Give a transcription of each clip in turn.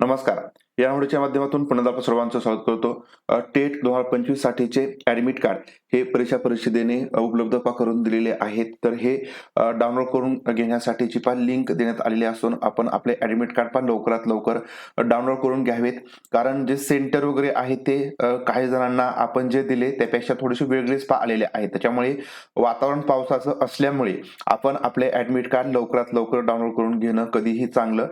नमस्कार या व्हिडिओच्या माध्यमातून पुन्हा आपण सर्वांचं स्वागत करतो. टेट दोन हजार पंचवीस साठीचे ऍडमिट कार्ड हे परीक्षा परिषदेने उपलब्ध करून दिलेले आहेत. तर हे डाउनलोड करून घेण्यासाठीची पण लिंक देण्यात आलेली असून आपण आपले ऍडमिट कार्ड पण लवकरात लवकर डाउनलोड करून घ्यावेत. कारण जे सेंटर वगैरे आहे ते काही जणांना आपण जे दिले त्यापेक्षा थोडेसे वेगळेच पा आलेले आहेत. त्याच्यामुळे वातावरण पावसाचं असल्यामुळे आपण आपले ऍडमिट कार्ड लवकरात लवकर डाउनलोड करून घेणं कधीही चांगलं.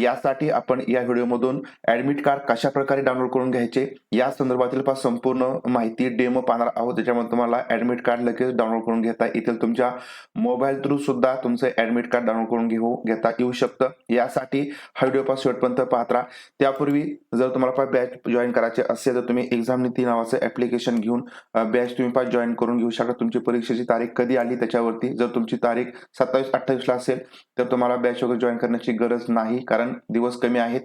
यासाठी आपण या व्हिडिओमधून ऍडमिट कार्ड कशा प्रकारे डाउनलोड करून घ्यायचे या संदर्भातील पा संपूर्ण माहिती डेमो पाहणार आहोत. त्याच्यामध्ये तुम्हाला ऍडमिट कार्ड लगेच डाउनलोड करून घेता येतील. तुमच्या मोबाईल थ्रू सुद्धा तुमचं ऍडमिट कार्ड डाउनलोड करून घेऊ घेता येऊ शकतं. यासाठी हा व्हिडिओ पास शेवटपर्यंत पाहत राहा. त्यापूर्वी जर तुम्हाला बॅच जॉईन करायचे असेल तर तुम्ही एक्झाम नीती नावाचं ऍप्लिकेशन घेऊन बॅच तुम्ही पास जॉईन करून घेऊ शकता. तुमची परीक्षेची तारीख कधी आली त्याच्यावरती? जर तुमची तारीख सत्तावीस अठ्ठावीसला असेल तर तुम्हाला बॅच वगैरे जॉईन करण्याची गरज नाही कारण दिवस कमी आहेत.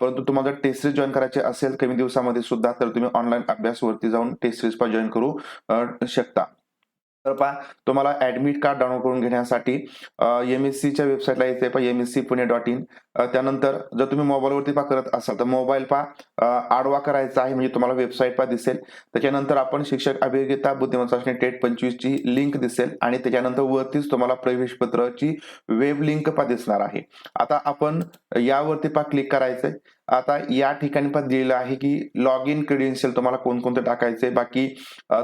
परंतु तुम्हाला टेस्ट सिरीज जॉईन करायचे असेल कमी दिवसामध्ये सुद्धा तर तुम्ही ऑनलाईन अभ्यासवरती जाऊन टेस्ट सिरीज पण जॉईन करू शकता. तर पहा तुम्हाला ऍडमिट कार्ड डाउनलोड करून घेण्यासाठी एम एस सीच्या वेबसाईटला येते पहा M S C Pune dot in त्यानंतर जर तुम्ही मोबाईलवरती पा करत असाल तर मोबाईल पहा आडवा करायचा आहे म्हणजे तुम्हाला वेबसाईट पा दिसेल. त्याच्यानंतर आपण शिक्षक अभियोगिता बुद्धिमत्ता चाचणी टेट पंचवीसची लिंक दिसेल आणि त्याच्यानंतर वरतीच तुम्हाला प्रवेश पत्राची वेब लिंक पहा दिसणार आहे. आता आपण यावरती पहा क्लिक करायचंय. आता या ठिकाणी पण दिलेलं आहे की लॉग इन क्रेडेन्शियल तुम्हाला कोणकोणते टाकायचे बाकी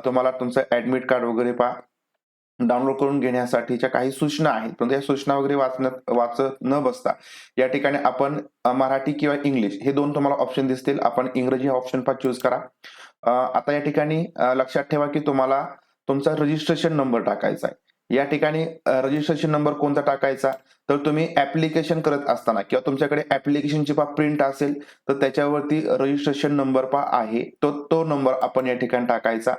तुम्हाला तुमचं ऍडमिट कार्ड वगैरे पा डाउनलोड करून घेण्यासाठीच्या काही सूचना आहेत पण त्या सूचना वगैरे वाचण्यात वाचत न बसता या ठिकाणी आपण मराठी किंवा इंग्लिश हे दोन तुम्हाला ऑप्शन दिसतील. आपण इंग्रजी हा ऑप्शन पण चूज करा. आता या ठिकाणी लक्षात ठेवा की तुम्हाला तुमचा रजिस्ट्रेशन नंबर टाकायचा आहे. या ठिकाणी रजिस्ट्रेशन नंबर कोणता टाकायचा? तर तुम्ही ऍप्लिकेशन करत असताना किंवा तुमच्याकडे ऍप्लिकेशनची पा प्रिंट असेल तर त्याच्यावरती रजिस्ट्रेशन नंबर पा आहे. तो तो नंबर आपण या ठिकाणी टाकायचा.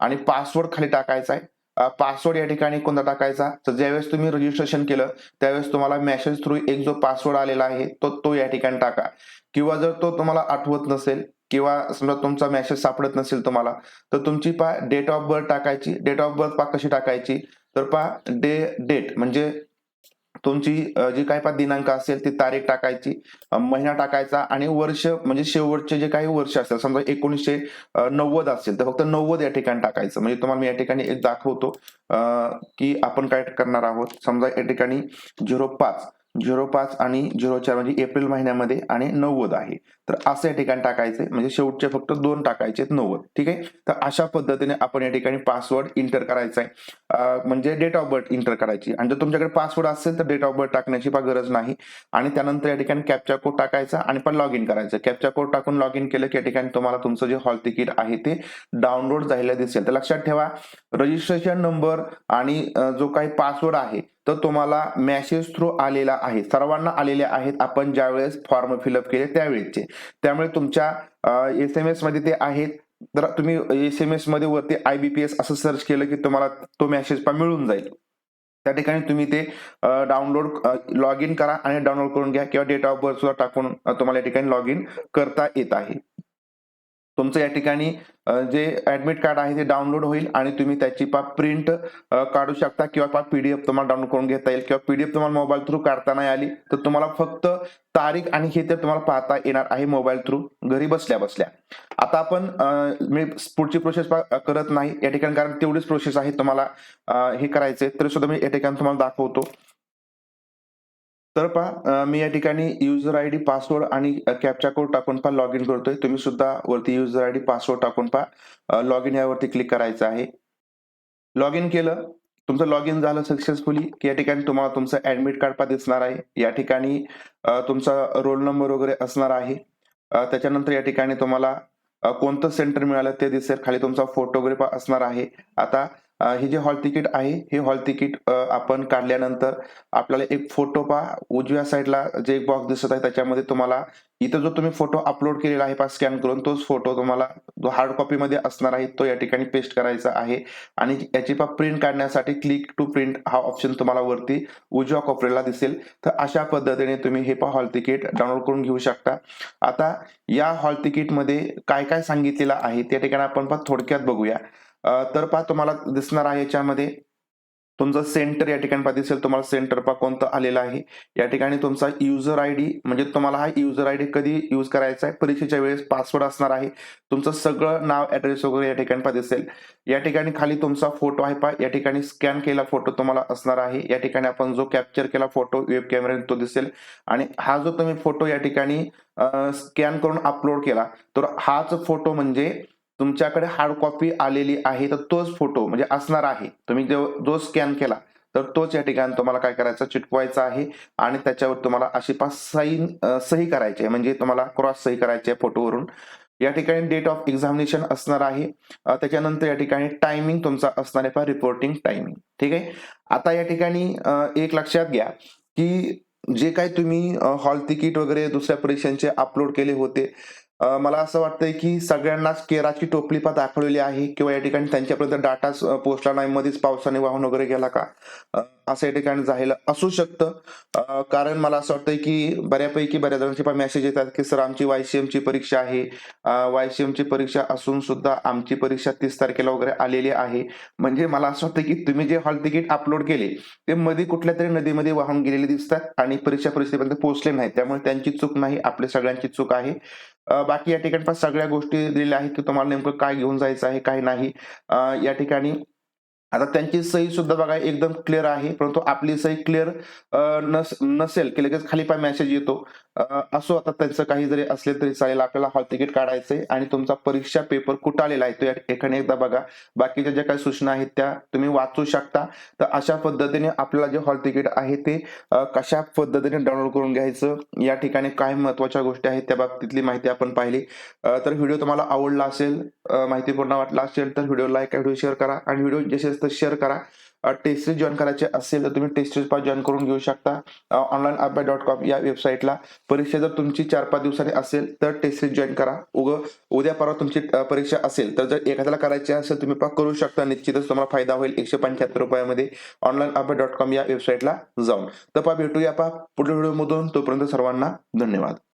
आणि पासवर्ड खाली टाकायचा आहे. पासवर्ड या ठिकाणी कोणता टाकायचा? तर ज्यावेळेस तुम्ही रजिस्ट्रेशन केलं त्यावेळेस तुम्हाला मेसेज थ्रू एक जो पासवर्ड आलेला आहे तो तो या ठिकाणी टाका. किंवा जर तो तुम्हाला आठवत नसेल किंवा समजा तुमचा मेसेज सापडत नसेल तुम्हाला तर तुमची पा डेट ऑफ बर्थ टाकायची. डेट ऑफ बर्थ पा कशी टाकायची? तर पहा डे डेट म्हणजे तुमची जी काही पा दिनांक असेल ती तारीख टाकायची महिना टाकायचा आणि वर्ष म्हणजे शेवटचे जे काही वर्ष असेल समजा एकोणीसशे नव्वद असेल तर फक्त नव्वद या ठिकाणी टाकायचं. म्हणजे तुम्हाला मी या ठिकाणी एक दाखवतो की आपण काय करणार आहोत. समजा या ठिकाणी झिरो पाच झिरो पाच आणि झिरो चार म्हणजे एप्रिल महिन्यामध्ये आणि नव्वद आहे. तर असं या ठिकाणी टाकायचे म्हणजे शेवटचे फक्त दोन टाकायचे नव्वद. ठीक आहे? तर अशा पद्धतीने आपण या ठिकाणी पासवर्ड इंटर करायचा आहे म्हणजे डेट ऑफ बर्थ इंटर करायची. आणि जर तुमच्याकडे पासवर्ड असेल तर डेट ऑफ बर्थ टाकण्याची फार गरज नाही. आणि त्यानंतर या ठिकाणी कॅप्चा कोड टाकायचा आणि पण लॉग इन करायचं. कॅप्चा कोड टाकून लॉग इन केलं की या ठिकाणी तुम्हाला तुमचं जे हॉल तिकीट आहे ते डाउनलोड झालेलं दिसेल. तर लक्षात ठेवा रजिस्ट्रेशन नंबर आणि जो काही पासवर्ड आहे तर तुम्हाला मॅसेज थ्रू आलेला आहे. सर्वांना आलेले आहेत. आपण ज्यावेळेस फॉर्म फिलअप केले त्यावेळेचे त्यामुळे तुमच्या एस एम एसमध्ये ते आहेत. तर तुम्ही एस एम एसमध्ये वरती आय बी पी एस असं सर्च केलं की तुम्हाला तो मेसेज पण मिळून जाईल. त्या ठिकाणी तुम्ही ते डाउनलोड लॉग इन करा आणि डाउनलोड करून घ्या किंवा डेट ऑफ बर्थ सुद्धा टाकून तुम्हाला या ठिकाणी लॉग इन करता येत आहे. तुमचं या ठिकाणी जे ऍडमिट कार्ड आहे ते डाउनलोड होईल आणि तुम्ही त्याची पा प्रिंट काढू शकता किंवा पा पीडीएफ तुम्हाला डाउनलोड करून घेता येईल किंवा पीडीएफ तुम्हाला मोबाईल थ्रू काढता नाही आली तर तुम्हाला फक्त तारीख आणि हे ते तुम्हाला पाहता येणार आहे मोबाईल थ्रू घरी बसल्या बसल्या. आता आपण मी पुढची प्रोसेस करत नाही. या ठिकाणी कारण तेवढीच प्रोसेस आहे तुम्हाला हे करायचे तरी सुद्धा मी या ठिकाणी तुम्हाला दाखवतो. तर पहा मी या ठिकाणी युजर आय डी पासवर्ड आणि कॅपचा कोड टाकून पहा लॉग इन करतोय. तुम्ही सुद्धा वरती युजर आय डी पासवर्ड टाकून पहा लॉग इन यावरती क्लिक करायचं आहे. लॉग इन केलं. तुमचं लॉग इन झालं सक्सेसफुली की या ठिकाणी तुम्हाला तुमचं ऍडमिट कार्ड पा दिसणार आहे. या ठिकाणी तुमचा रोल नंबर वगैरे असणार आहे. त्याच्यानंतर या ठिकाणी तुम्हाला कोणतं सेंटर मिळालं ते दिसेल. खाली तुमचा फोटो वगैरे असणार आहे. आता हे जे हॉल तिकीट आहे हे हॉल तिकीट आपण काढल्यानंतर आपल्याला एक फोटो पहा. उजव्या साईडला जे एक बॉक्स दिसत आहे त्याच्यामध्ये तुम्हाला इथं जो तुम्ही फोटो अपलोड केलेला आहे पा स्कॅन करून तोच फोटो तुम्हाला जो हार्ड कॉपी मध्ये असणार आहे तो या ठिकाणी पेस्ट करायचा आहे. आणि याची पा प्रिंट काढण्यासाठी क्लिक टू प्रिंट हा ऑप्शन तुम्हाला वरती उजव्या कोपऱ्याला दिसेल. तर अशा पद्धतीने तुम्ही हे पा हॉल तिकीट डाउनलोड करून घेऊ शकता. आता या हॉल तिकीटमध्ये काय काय सांगितलेलं आहे त्या ठिकाणी आपण पा थोडक्यात बघूया. तर पहा तुम्हाला दिसणार आहे याच्यामध्ये. तुमचं सेंटर या ठिकाणी पहा दिसेल तुम्हाला सेंटर पहा कोणतं आलेलं आहे. या ठिकाणी तुमचा युजर आय डी म्हणजे तुम्हाला हा युजर आय डी कधी यूज करायचा आहे? परीक्षेच्या वेळेस पासवर्ड असणार आहे. तुमचं सगळं नाव ऍड्रेस वगैरे या ठिकाणी पहा दिसेल. या ठिकाणी खाली तुमचा फोटो आहे पहा. या ठिकाणी स्कॅन केला फोटो तुम्हाला असणार आहे. या ठिकाणी आपण जो कॅप्चर केला फोटो वेब कॅमेऱ्याने तो दिसेल. आणि हा जो तुम्ही फोटो या ठिकाणी स्कॅन करून अपलोड केला तर हाच फोटो म्हणजे तुमच्याकडे हार्ड कॉपी आलेली आहे तर तोच फोटो म्हणजे असणार आहे. तुम्ही जो जो स्कॅन केला तर तोच या ठिकाणी तुम्हाला काय करायचा चिटकवायचा आहे आणि त्याच्यावर तुम्हाला अशी पास साईन सही करायची आहे. म्हणजे तुम्हाला क्रॉस सही करायची आहे फोटोवरून या ठिकाणी डेट ऑफ एक्झामिनेशन असणार आहे. त्याच्यानंतर या ठिकाणी टायमिंग तुमचा असणार आहे रिपोर्टिंग टायमिंग ठीक आहे? आता या ठिकाणी एक लक्षात घ्या की जे काही तुम्ही हॉल तिकीट वगैरे दुसऱ्या परीक्षांचे अपलोड केले होते मला असं वाटतंय की सगळ्यांनाच केराची टोपली पा दाखवलेली आहे किंवा या ठिकाणी त्यांच्यापर्यंत डाटा पोहोचला नाही. मध्येच पावसाने वाहून वगैरे गेला का? असं या ठिकाणी झालेलं असू शकतं. कारण मला असं वाटतंय की बऱ्यापैकी बऱ्याच जणांचे मेसेज येतात की सर आमची वायसीएमची परीक्षा आहे. वायसीएमची परीक्षा असून सुद्धा आमची परीक्षा तीस तारखेला वगैरे आलेली आहे. म्हणजे मला असं वाटतं की तुम्ही जे हॉल तिकीट अपलोड केले ते मध्ये कुठल्या तरी नदीमध्ये वाहून गेलेले दिसतात आणि परीक्षा परिस्थितीपर्यंत पोहोचले नाही त्यामुळे त्यांची चूक नाही आपल्या सगळ्यांची चूक आहे. बाकी या ठिकाणी पण सगळ्या गोष्टी दिलेल्या आहेत की तुम्हाला नेमकं काय घेऊन जायचं आहे काय नाही. या ठिकाणी आता त्यांची सही सुद्धा बघा एकदम क्लिअर आहे. परंतु आपली सही क्लिअर नस नसेल की लगेच खाली पाय मेसेज येतो. असो आता त्यांचं काही जरी असले तरी चालेल. आपल्याला हॉल तिकीट काढायचंय आणि तुमचा परीक्षा पेपर कुठं आलेला आहे तो या एकदा बघा. बाकीच्या ज्या काही सूचना आहेत त्या तुम्ही वाचू शकता. तर अशा पद्धतीने आपल्याला जे हॉल तिकीट आहे ते कशा पद्धतीने डाउनलोड करून घ्यायचं या ठिकाणी काय महत्त्वाच्या गोष्टी आहेत त्या बाबतीतली माहिती आपण पाहिली. तर व्हिडिओ तुम्हाला आवडला असेल माहितीपूर्ण वाटला असेल तर व्हिडिओ लाईक व्हिडिओ शेअर करा. आणि व्हिडिओ जसे तर शेअर करा. टेस्ट सिरीज जॉईन करायचे असेल तर तुम्ही टेस्ट सिरीज जॉईन करून घेऊ शकता. ऑनलाईन अभ्यास डॉट कॉम या वेबसाईटला परीक्षा जर तुमची चार पाच दिवसांनी असेल तर टेस्ट सिरीज जॉईन करा. उग उद्या परवा तुमची परीक्षा असेल तर जर एखाद्याला करायची असेल तुम्ही पा करू शकता. निश्चितच तुम्हाला फायदा होईल एकशे पंच्याहत्तर रुपयामध्ये ऑनलाईन अभ्यास डॉट कॉम या वेबसाईटला जाऊन. तर पा भेटूया पा पुढील व्हिडिओमधून तोपर्यंत सर्वांना धन्यवाद.